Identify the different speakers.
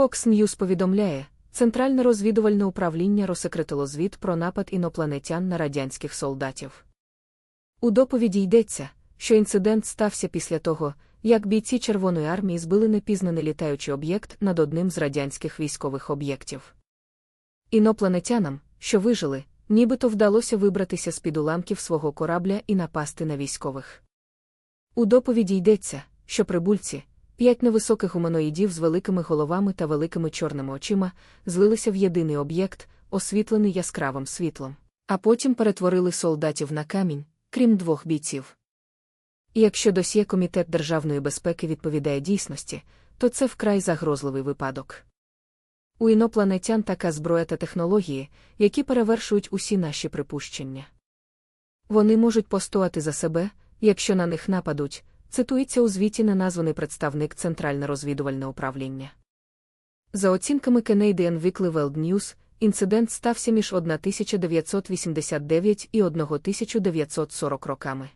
Speaker 1: Fox News повідомляє, Центральне розвідувальне управління розсекретило звіт про напад інопланетян на радянських солдатів. У доповіді йдеться, що інцидент стався після того, як бійці Червоної армії збили непізнаний літаючий об'єкт над одним з радянських військових об'єктів. Інопланетянам, що вижили, нібито вдалося вибратися з-під уламків свого корабля і напасти на військових. У доповіді йдеться, що прибульці, п'ять невисоких гуманоїдів з великими головами та великими чорними очима, злилися в єдиний об'єкт, освітлений яскравим світлом, а потім перетворили солдатів на камінь, крім двох бійців. І якщо досьє Комітет державної безпеки відповідає дійсності, то це вкрай загрозливий випадок. У інопланетян така зброя та технології, які перевершують усі наші припущення. Вони можуть постояти за себе, якщо на них нападуть, цитується у звіті неназваний представник Центральне розвідувальне управління. За оцінками Canadian Weekly World News, інцидент стався між 1989 і 1940 роками.